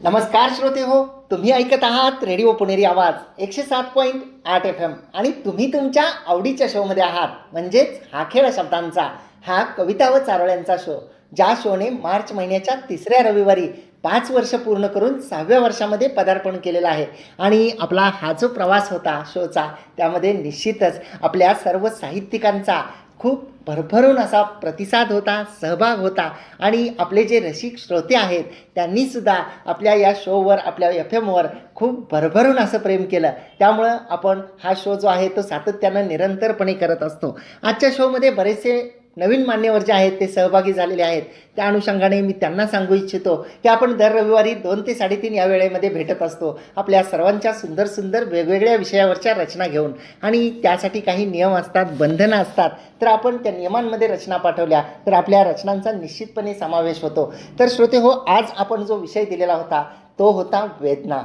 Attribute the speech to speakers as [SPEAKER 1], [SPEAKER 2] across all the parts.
[SPEAKER 1] नमस्कार श्रोते हो तुम्ही ऐकत आहात रेडिओ पुणेरी आवाज एकशे सात पॉईंट आठ एफ एम आणि तुम्ही तुमच्या आवडीच्या शोमध्ये आहात म्हणजेच हा खेळ शब्दांचा हा कविता व चारोळ्यांचा शो ज्या शोने मार्च महिन्याच्या तिसऱ्या रविवारी पाच वर्ष पूर्ण करून सहाव्या वर्षामध्ये पदार्पण केलेलं आहे. आणि आपला हा जो प्रवास होता शोचा त्यामध्ये निश्चितच आपल्या सर्व साहित्यिकांचा खूप भरभरून असा प्रतिसाद होता सहभाग होता. आणि आपले जे रसिक श्रोते आहेत त्यांनीसुद्धा आपल्या या शोवर आपल्या एफ एमवर खूप भरभरून असं प्रेम केलं. त्यामुळं आपण हा शो जो आहे तो सातत्यानं निरंतरपणे करत असतो. आजच्या शोमध्ये बरेचसे नवीन मान्यवर जे आहेत ते सहभागी झालेले आहेत. त्या अनुषंगाने मी त्यांना सांगू इच्छितो की आपण दर रविवारी दोन ते साडेतीन या वेळेमध्ये भेटत असतो. आपल्या सर्वांच्या सुंदर सुंदर वेगवेगळ्या विषयावरच्या रचना घेऊन. आणि त्यासाठी काही नियम असतात बंधनं असतात. तर आपण त्या नियमांमध्ये रचना पाठवल्या तर आपल्या रचनांचा निश्चितपणे समावेश होतो. तर श्रोते हो आज आपण जो विषय दिलेला होता तो होता वेदना.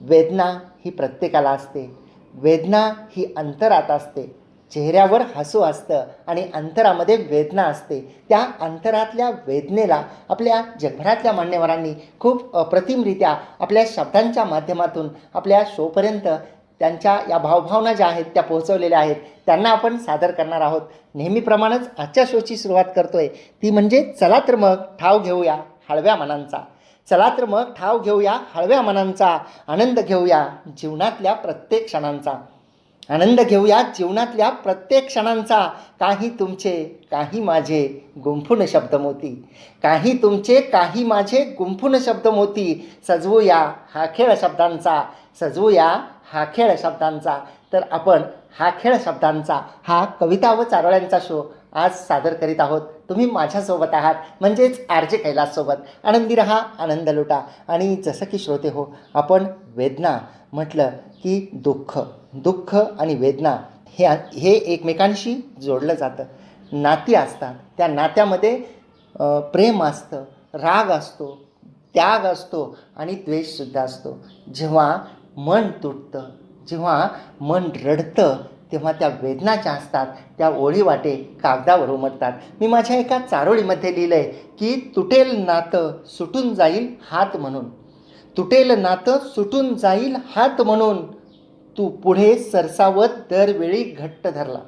[SPEAKER 1] वेदना ही प्रत्येकाला असते. वेदना ही अंतरात असते. चेहऱ्यावर हसू असतं आणि अंतरामध्ये वेदना असते. त्या अंतरातल्या वेदनेला आपल्या जगभरातल्या मान्यवरांनी खूप अप्रतिमरित्या आपल्या शब्दांच्या माध्यमातून आपल्या शोपर्यंत त्यांच्या या भावभावना ज्या आहेत त्या पोहोचवलेल्या आहेत त्यांना आपण सादर करणार आहोत. नेहमीप्रमाणेच आजच्या शोची सुरुवात करतोय. ती म्हणजे चला तर मग ठाव घेऊया हळव्या मनांचा. चला तर मग ठाव घेऊया हळव्या मनांचा. आनंद घेऊया जीवनातल्या प्रत्येक क्षणांचा. आनंद घेऊया जीवनातल्या प्रत्येक क्षणांचा. काही तुमचे काही माझे गुंफून शब्दमोती काही तुमचे काही माझे गुंफून शब्दमोती सजवूया हा खेळ शब्दांचा सजवूया हा खेळ शब्दांचा. तर आपण हा खेळ शब्दांचा हा कविता व चारोळ्यांचा शो आज सादर करीत आहोत. तुम्ही माझ्यासोबत आहात. म्हणजेच आर जे कैलाससोबत. आनंदी रहा आनंद लुटा. आणि जसं की श्रोते हो आपण वेदना म्हटलं की दुःख. दुःख आणि वेदना हे हे एकमेकांशी जोडलं जातं. नाती असतात. त्या नात्यामध्ये प्रेम असतं राग असतो त्याग असतो आणि द्वेषसुद्धा असतो. जेव्हा मन तुटतं जेव्हा मन रडतं तेव्हा त्या वेदना ज्या असतात त्या ओळी वाटे कागदावर उमटतात. मी माझ्या एका चारोळीमध्ये लिहिलं आहे की तुटेल नातं सुटून जाईल हात म्हणून. तुटेल नातं सुटून जाईल हात म्हणून. तू पुढे सरसावत दरवेळी घट्ट धरला.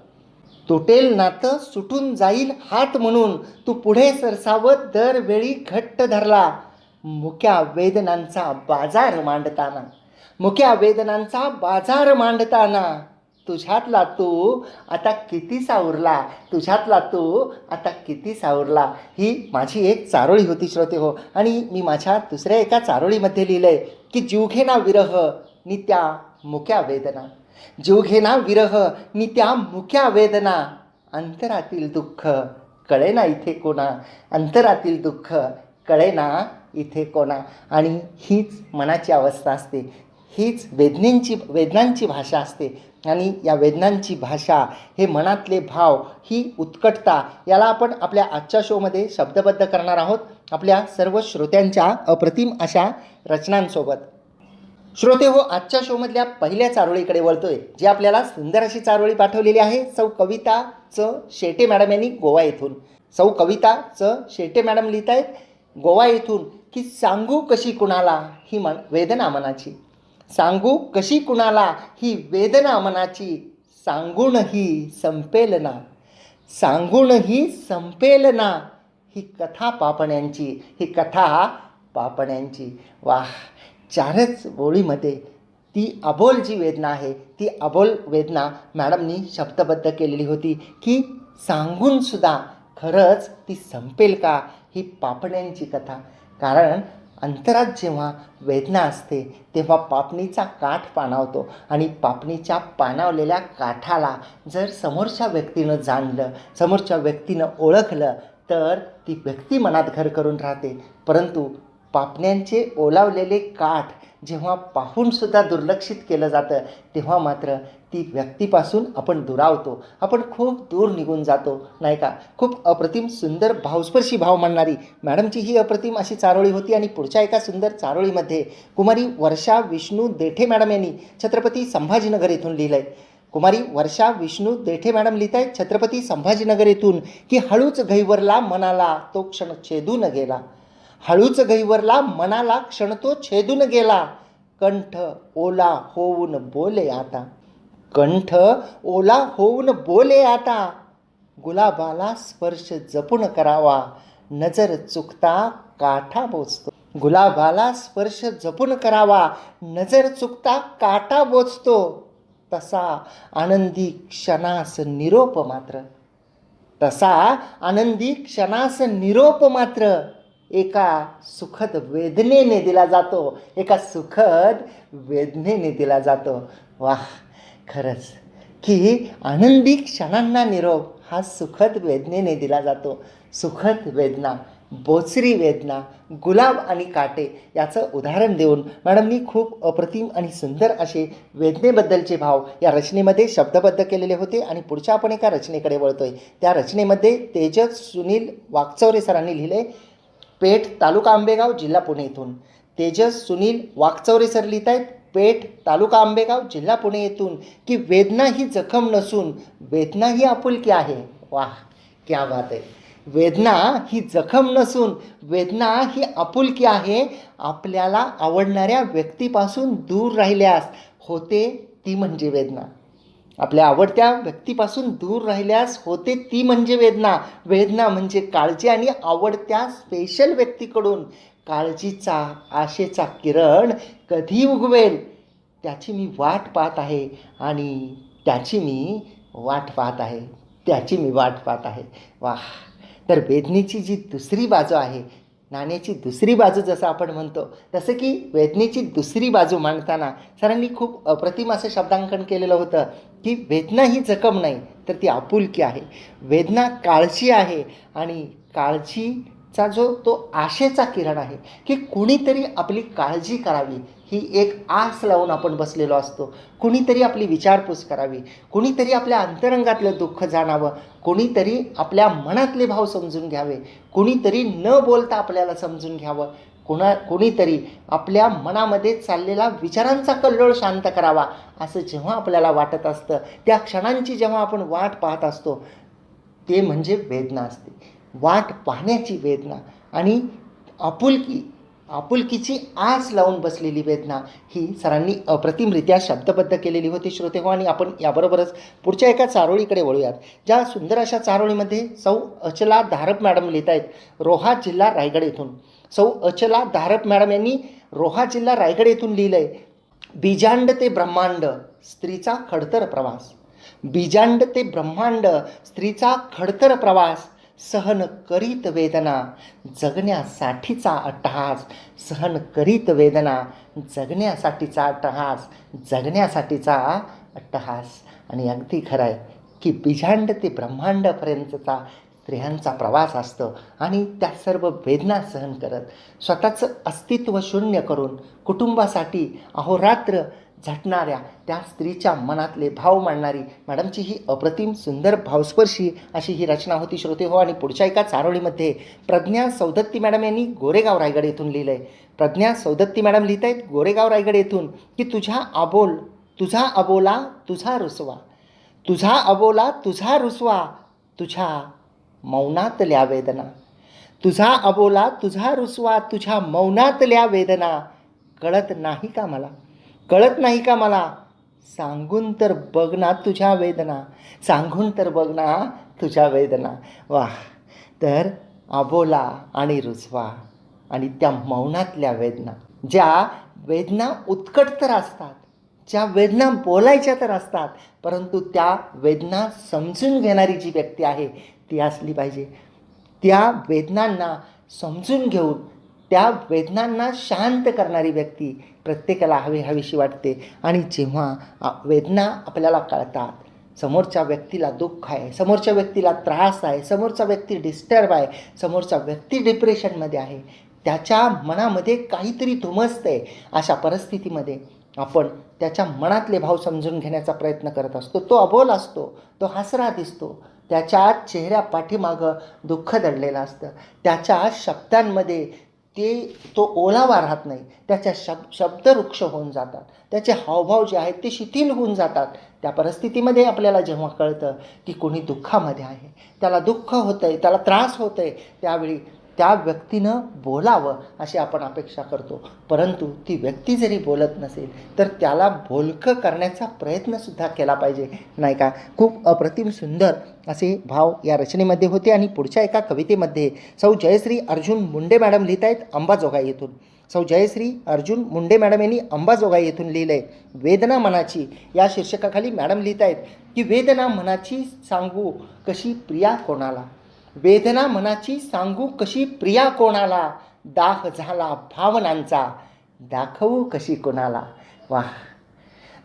[SPEAKER 1] तुटेल नातं सुटून जाईल हात म्हणून. तू पुढे सरसावत दरवेळी घट्ट धरला. मुक्या वेदनांचा बाजार मांडताना. मुक्या वेदनांचा बाजार मांडताना. तुझ्यातला तू आता किती सावरला? तुझ्यातला तू आता किती सावरला? ही माझी एक चारोळी होती श्रोते हो. आणि मी माझ्या दुसऱ्या एका चारोळीमध्ये लिहिलं आहे की जीवघेना विरह नित्या मुक्या वेदना. जीवघेना विरह नित्या मुक्या वेदना. अंतरातील दुःख कळे ना इथे कोणा? अंतरातील दुःख कळे ना इथे कोणा? आणि हीच मनाची अवस्था असते. हीच वेदनेंची वेदनांची भाषा असते. आणि या वेदनांची भाषा हे मनातले भाव ही उत्कटता याला आपण आपल्या आजच्या शोमध्ये शब्दबद्ध करणार आहोत. आपल्या सर्व श्रोत्यांच्या अप्रतिम अशा रचनांसोबत. श्रोते हो आजच्या शोमधल्या पहिल्या चारोळीकडे वळतोय जी आपल्याला सुंदर अशी चारोळी पाठवलेली आहे सौ कविता च शेटे मॅडम यांनी गोवा येथून. सौ कविता च शेटे मॅडम लिहित आहेत गोवा येथून की सांगू कशी कुणाला? ही मन वेदना मनाची. सांगू कशी कुणाला? ही वेदना मनाची सांगूनही संपेल ना सांगूनही संपेल ना ही कथा पापण्यांची ही कथा पापण्यांची. वाह! चारच ओळीमध्ये ती अबोल जी वेदना आहे ती अबोल वेदना मॅडमनी शब्दबद्ध केलेली होती की सांगूनसुद्धा खरंच ती संपेल का? ही पापण्यांची कथा. कारण अंतरात जेव्हा वेदना असते तेव्हा पापणीचा काठ पाणावतो आणि पापणीच्या पाणावलेल्या काठाला जर समोरच्या व्यक्तीनं जाणलं समोरच्या व्यक्तीनं ओळखलं तर ती व्यक्ती मनात घर करून राहते. परंतु पापण्यांचे ओलावलेले काठ जेव्हा पाहूनसुद्धा दुर्लक्षित केलं जातं तेव्हा मात्र ती व्यक्तीपासून आपण दुरावतो. आपण खूप दूर निघून जातो नाही का? खूप अप्रतिम सुंदर भावस्पर्शी भाव मांडणारी मॅडमची ही अप्रतिम अशी चारोळी होती आणि पुढच्या एका सुंदर चारोळीमध्ये कुमारी वर्षा विष्णू देठे मॅडम यांनी छत्रपती संभाजीनगर येथून लिहिलं आहे कुमारी वर्षा विष्णू देठे मॅडम लिहित आहेत छत्रपती संभाजीनगर येथून की हळूच घैवरला मनाला तो क्षण छेदून गेला. हळूच गैवरला मनाला क्षण तो छेदून गेला. कंठ ओला होऊन बोले आता. कंठ ओला होऊन बोले आता. गुलाबाला स्पर्श जपून करावा. नजर चुकता काठा बोचतो गुलाबाला स्पर्श जपून करावा. नजर चुकता काटा बोचतो तसा आनंदी क्षणास निरोप मात्र. तसा आनंदी क्षणास निरोप मात्र. एका सुखद वेदनेने दिला जातो. एका सुखद वेदनेने दिला जातो. वाह खरंच. की आनंदी क्षणांना निरोप हा सुखद वेदनेने दिला जातो. सुखद वेदना बोचरी वेदना गुलाब आणि काटे याचं उदाहरण देऊन मॅडमनी खूप अप्रतिम आणि सुंदर असे वेदनेबद्दलचे भाव या रचनेमध्ये शब्दबद्ध केलेले होते आणि पुढच्या आपण एका रचनेकडे वळतोय. त्या रचनेमध्ये तेजस सुनील वाकचौरे सरांनी लिहिले पेठ तालुका आंबेगाव जिल्हा पुणे येथून तेजस सुनील वाकचौरे सर लिहित आहेत पेठ तालुका आंबेगाव जिल्हा पुणे येथून की वेदना ही जखम नसून वेदना ही आपुलकी आहे. वाह क्या बात आहे. वेदना ही जखम नसून वेदना ही आपुलकी आहे. आपल्याला आवडणाऱ्या व्यक्तीपासून दूर राहिल्यास होते ती म्हणजे वेदना. आपल्या आवडत्या व्यक्तीपासून दूर राहिल्यास होते ती म्हणजे वेदना. वेदना म्हणजे काळजी आणि आवडत्या स्पेशल व्यक्तीकडून. काळजीचा आशेचा किरण कधी उगवेल? त्याची मी वाट पाहत आहे आणि त्याची मी वाट पाहत आहे. त्याची मी वाट पाहत आहे. वाह! तर वेदनेची जी दुसरी बाजू आहे नाण्याची दुसरी बाजू जसं आपण म्हणतो तसं की वेदनेची दुसरी बाजू मांडताना सरांनी खूप अप्रतिम असं शब्दांकन केलेलं होतं की वेदना ही जखम नाही तर ती आपुलकी आहे. वेदना काळजी आहे आणि काळजीचा जो तो आशेचा किरण आहे की कुणीतरी आपली काळजी करावी. ही एक आस लावून आपण बसलेलो असतो. कुणीतरी आपली विचारपूस करावी कुणीतरी आपल्या अंतरंगातलं दुःख जाणावं कोणीतरी आपल्या मनातले भाव समजून घ्यावे कुणीतरी न बोलता आपल्याला समजून घ्यावं कुणा कुणीतरी आपल्या मनामध्ये चाललेला विचारांचा कल्लोळ शांत करावा असं जेव्हा आपल्याला वाटत असतं त्या क्षणांची जेव्हा आपण वाट पाहत असतो ते म्हणजे वेदना असते. वाट पाहण्याची वेदना आणि आपुलकी आपुलकीची आस लावून बसलेली वेदना ही सरांनी अप्रतिमरित्या शब्दबद्ध केलेली होती श्रोते हो. आणि आपण याबरोबरच पुढच्या एका चारोळीकडे वळूयात. ज्या सुंदर अशा चारोळीमध्ये सौ अचला धारप मॅडम लिहित आहेत रोहा जिल्हा रायगड येथून. सौ अचला धारप मॅडम यांनी रोहा जिल्हा रायगड येथून लिहिलं आहे बीजांड ते ब्रह्मांड स्त्रीचा खडतर प्रवास. बीजांड ते ब्रह्मांड स्त्रीचा खडतर प्रवास. सहन करीत वेदना जगण्यासाठीचा अट्टहास. सहन करीत वेदना जगण्यासाठीचा अट्टहास जगण्यासाठीचा अट्टहास. आणि अगदी खरं आहे की बिजांड ते ब्रह्मांडपर्यंतचा स्त्रियांचा प्रवास असतो आणि त्या सर्व वेदना सहन करत स्वतःचं अस्तित्व शून्य करून कुटुंबासाठी अहोरात्र झटणाऱ्या त्या स्त्रीच्या मनातले भाव मांडणारी मॅडमची ही अप्रतिम सुंदर भावस्पर्शी अशी ही रचना होती श्रोते हो. आणि पुढच्या एका चारोळीमध्ये प्रज्ञा सौदत्ती मॅडम यांनी गोरेगाव रायगड येथून लिहिलं आहे प्रज्ञा सौदत्ती मॅडम लिहित आहेत गोरेगाव रायगड येथून की तुझ्या आबोल तुझा अबोला तुझा रुसवा तुझा अबोला तुझा रुसवा तुझ्या मौनातल्या वेदना तुझा अबोला तुझा रुसवा तुझ्या मौनातल्या वेदना कळत नाही का मला? कळत नाही का मला? सांगून तर बघ ना तुझ्या वेदना. सांगून तर बघ ना तुझ्या वेदना. वा तर आबोला आणि रुजवा आणि त्या मौनातल्या वेदना. ज्या वेदना उत्कट तर असतात ज्या वेदना बोलायच्या तर असतात परंतु त्या वेदना समजून घेणारी जी व्यक्ती आहे ती असली पाहिजे. त्या वेदनांना समजून घेऊन त्या वेदनांना शांत करणारी व्यक्ती प्रत्येकाला हवी हवीशी वाटते. आणि जेव्हा वेदना आपल्याला कळतात समोरच्या व्यक्तीला दुःख आहे समोरच्या व्यक्तीला त्रास आहे समोरचा व्यक्ती डिस्टर्ब आहे समोरचा व्यक्ती डिप्रेशनमध्ये आहे त्याच्या मनामध्ये काहीतरी धुमसतं. आहे अशा परिस्थितीमध्ये आपण त्याच्या मनातले भाव समजून घेण्याचा प्रयत्न करत असतो. तो अबोल असतो तो हसरा दिसतो. त्याच्या चेहऱ्या पाठीमागं दुःख दडलेलं असतं. त्याच्या शब्दांमध्ये ते तो ओलावा राहत नाही. त्याच्या शब शब्दवृक्ष होऊन जातात. त्याचे हावभाव जे आहेत ते शिथिल होऊन जातात. त्या परिस्थितीमध्ये आपल्याला जेव्हा कळतं की कोणी दुःखामध्ये आहे त्याला दुःख होतं आहे त्याला त्रास होतं आहे त्यावेळी त्या व्यक्तीनं बोलावं अशी आपण अपेक्षा करतो. परंतु ती व्यक्ती जरी बोलत नसेल तर त्याला बोलकं करण्याचा प्रयत्नसुद्धा केला पाहिजे नाही का? खूप अप्रतिम सुंदर असे भाव या रचनेमध्ये होते आणि पुढच्या एका कवितेमध्ये सौ जयश्री अर्जुन मुंडे मॅडम लिहित आहेत अंबाजोगाई येथून. सौ जयश्री अर्जुन मुंडे मॅडम यांनी अंबाजोगाई येथून लिहिलं आहे वेदना मनाची या शीर्षकाखाली मॅडम लिहित आहेत की वेदना मनाची सांगू कशी प्रिया कोणाला? वेदना मनाची सांगू कशी प्रिया कोणाला? दाह झाला भावनांचा. दाखवू कशी कोणाला? वा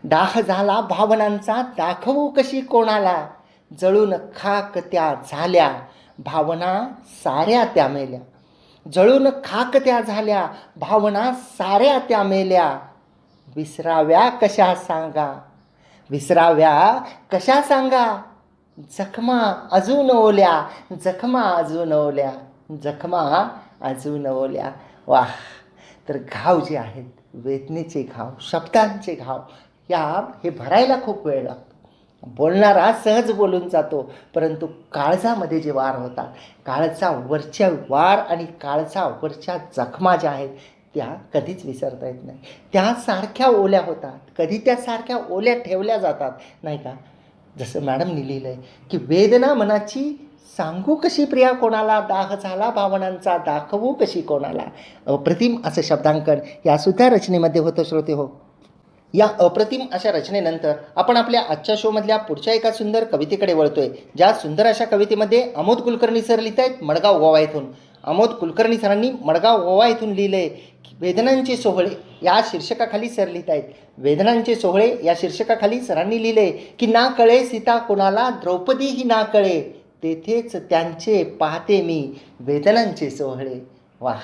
[SPEAKER 1] दाह झाला भावनांचा दाखवू कशी कोणाला? जळून खाक त्या झाल्या भावना साऱ्या त्या मेल्या. जळून खाक त्या झाल्या भावना साऱ्या त्या मेल्या. विसराव्या कशा सांगा? विसराव्या कशा सांगा? जखमा अजून ओल्या जखमा अजून ओल्या जखमा अजून ओल्या. वाह! तर घाव जे आहेत वेदनेचे घाव शब्दांचे घाव या हे भरायला खूप वेळ लागतो. बोलणारा सहज बोलून जातो परंतु काळजामध्ये जे वार होतात काळचा वरच्या वार आणि काळचा वरच्या जखमा ज्या आहेत त्या कधीच विसरता येत नाही. त्या सारख्या ओल्या होतात कधी त्या सारख्या ओल्या ठेवल्या जातात नाही का? जसं मॅडमनी लिहिलं आहे की वेदना मनाची सांगू कशी प्रिया कोणाला? दाह झाला भावनांचा दाखवू कशी कोणाला? अप्रतिम असं शब्दांकन यासुद्धा रचनेमध्ये होतं श्रोते हो. या अप्रतिम अशा रचनेनंतर आपण आपल्या आजच्या शोमधल्या पुढच्या एका सुंदर कवितेकडे वळतोय. ज्या सुंदर अशा कवितेमध्ये अमोद कुलकर्णी सर लिहित आहेत मडगाव गोवा येथून. अमोद कुलकर्णी सरांनी मडगाव गोवा येथून लिहिलं आहे वेदनांचे सोहळे या शीर्षकाखाली सर लिहित आहेत वेदनांचे सोहळे या शीर्षकाखाली सरांनी लिहिले की ना कळे सीता कोणाला द्रौपदी ही ना कळे. तेथेच त्यांचे पाहते मी वेदनांचे सोहळे. वाह!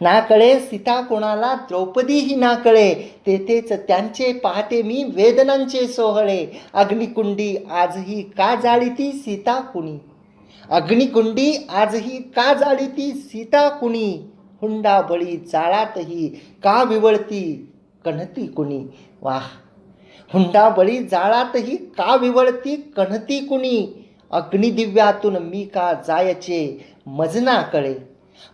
[SPEAKER 1] ना कळे सीता कोणाला द्रौपदी ही ना कळे तेथेच त्यांचे पाहते मी वेदनांचे सोहळे. अग्निकुंडी आजही का जाळीती सीता कुणी? अग्निकुंडी आजही का जाळीती सीता कुणी? हुंडा बळी जाळातही का विवळती कणती कुणी? वाह! हुंडा बळी जाळातही का विवळती कणती कुणी? अग्निदिव्यातून मी का जायचे मजना कळे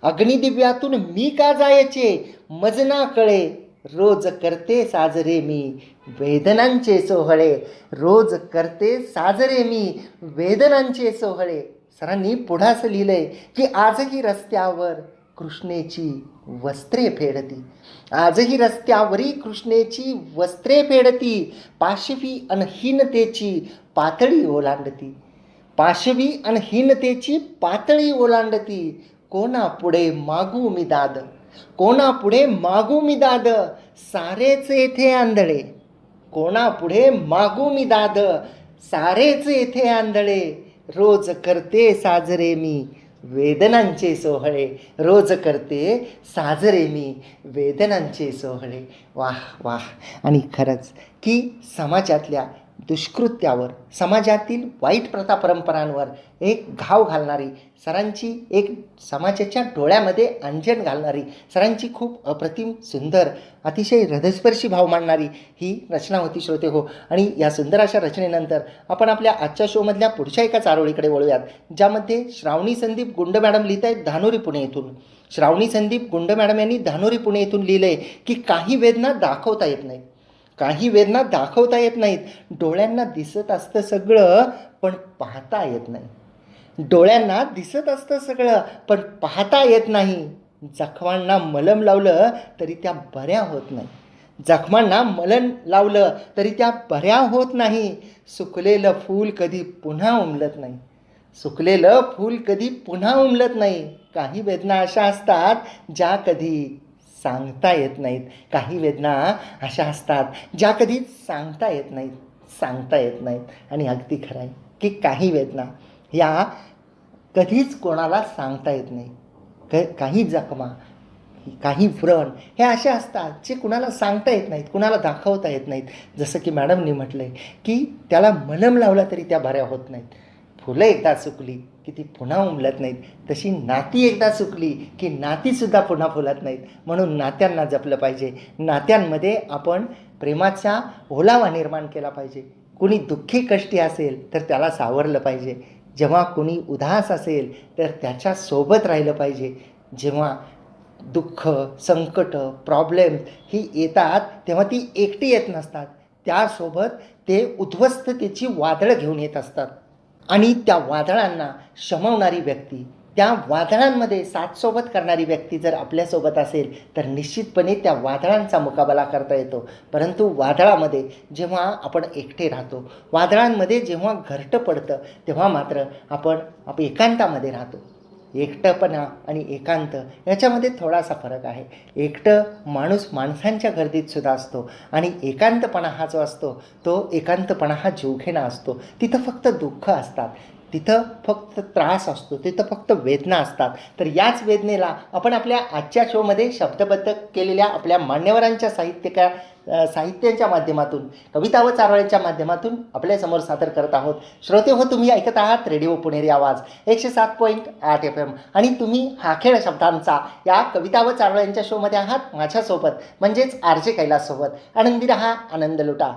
[SPEAKER 1] अग्निदिव्यातून मी का जायचे? मजना कळे रोज करते साजरे मी. वेदनांचे सोहळे रोज करते साजरे मी. वेदनांचे सोहळे. सरांनी पुढं असं लिहिलंय की आजही रस्त्यावर कृष्णेची वस्त्रे फेडती. आजही रस्त्यावरी कृष्णेची वस्त्रे फेडती. पाशवी अनहीनतेची पातळी ओलांडती. पाशवी अनहीनतेची पातळी ओलांडती. कोणा पुढे मागू मी दाद? कोणा पुढे मागू मी दाद? सारेच येथे आंधळे. कोणा पुढे मागू मी दाद? सारेच येथे आंधळे. रोज करते साजरे मी वेदनांचे सोहळे. रोज करते साजरे मी वेदनांचे सोहळे. वाह वाह. आणि खरंच की समाजातल्या दुष्कृत्यावर समाजातील वाईट प्रथा परंपरांवर एक घाव घालणारी सरांची एक समाजाच्या डोळ्यामध्ये अंजन घालणारी सरांची खूप अप्रतिम सुंदर अतिशय हृदयस्पर्शी भाव मांडणारी ही रचना होती श्रोते हो. आणि या सुंदर अशा रचनेनंतर आपण आपल्या आजच्या शोमधल्या पुढच्या एका चारोळीकडे वळूयात ज्यामध्ये श्रावणी संदीप गुंड मॅडम लिहित आहेत धानोरी पुणे येथून श्रावणी संदीप गुंड मॅडम यांनी धानोरी पुणे येथून लिहिलं आहे की काही वेदना दाखवता येत नाहीत. काही वेदना दाखवता येत नाहीत. डोळ्यांना दिसत असतं सगळं पण पाहता येत नाही. डोळ्यांना दिसत असतं सगळं पण पाहता येत नाही. जखमांना मलम लावलं तरी त्या बऱ्या होत नाही. जखमांना मलम लावलं तरी त्या बऱ्या होत नाही. सुकलेलं फूल कधी पुन्हा उमलत नाही. सुकलेलं फूल कधी पुन्हा उमलत नाही. काही वेदना अशा असतात ज्या कधी सांगता येत नाहीत. काही वेदना अशा असतात ज्या कधी सांगता येत नाहीत सांगता येत नाहीत. आणि अगदी खरं आहे की काही वेदना या कधीच कोणाला सांगता येत नाही. क काही जखमा काही व्रण हे असे असतात जे कुणाला सांगता येत नाहीत कुणाला दाखवता येत नाहीत. जसं की मॅडमनी म्हटलं आहे की त्याला मलम लावला तरी त्या बऱ्या होत नाहीत. फुलं एकदा सुकली की ती पुन्हा उमलत नाहीत. तशी नाती एकदा चुकली की नातीसुद्धा पुन्हा फुलत नाहीत. म्हणून नात्यांना जपलं पाहिजे. नात्यांमध्ये आपण प्रेमाचा ओलावा निर्माण केला पाहिजे. कुणी दुःखी कष्टी असेल तर त्याला सावरलं पाहिजे. जेव्हा कुणी उदास असेल तर त्याच्यासोबत राहिलं पाहिजे. जेव्हा दुःख संकट प्रॉब्लेम ही येतात तेव्हा ती एकटी येत नसतात. त्यासोबत ते उद्ध्वस्ततेची वादळं घेऊन येत असतात. आणि त्या वादळांना शमवणारी व्यक्ती त्या वादळांमध्ये साथसोबत करणारी व्यक्ती जर आपल्यासोबत असेल तर निश्चितपणे त्या वादळांचा मुकाबला करता येतो. परंतु वादळामध्ये जेव्हा आपण एकटे राहतो वादळांमध्ये जेव्हा घरटं पडतं तेव्हा मात्र आपण आप एकांतामध्ये राहतो. एकटंपणा आणि एकांत याच्यामध्ये थोडासा फरक आहे. एकटं माणूस माणसांच्या गर्दीत सुद्धा असतो आणि एकांतपणा हा जो असतो तो एकांतपणा हा जीवघेणा असतो. तिथं फक्त दुःख असतात. तिथं फक्त त्रास असतो तिथं फक्त वेदना असतात. तर याच वेदनेला आपण आपल्या आजच्या शोमध्ये शब्दबद्ध केलेल्या आपल्या मान्यवरांच्या साहित्यका साहित्यांच्या साहित्याच्या माध्यमातून कविता व चारोळ्यांच्या माध्यमातून आपल्यासमोर सादर करत आहोत. श्रोते हो तुम्ही ऐकत आहात रेडिओ पुणेरी आवाज एकशे सात पॉईंट आठ एफ एम. आणि तुम्ही हा खेळ शब्दांचा या कविता व चारोळ्यांच्या शोमध्ये आहात माझ्यासोबत म्हणजेच आर जे कैलाससोबत आनंदी रहा आनंद लुटा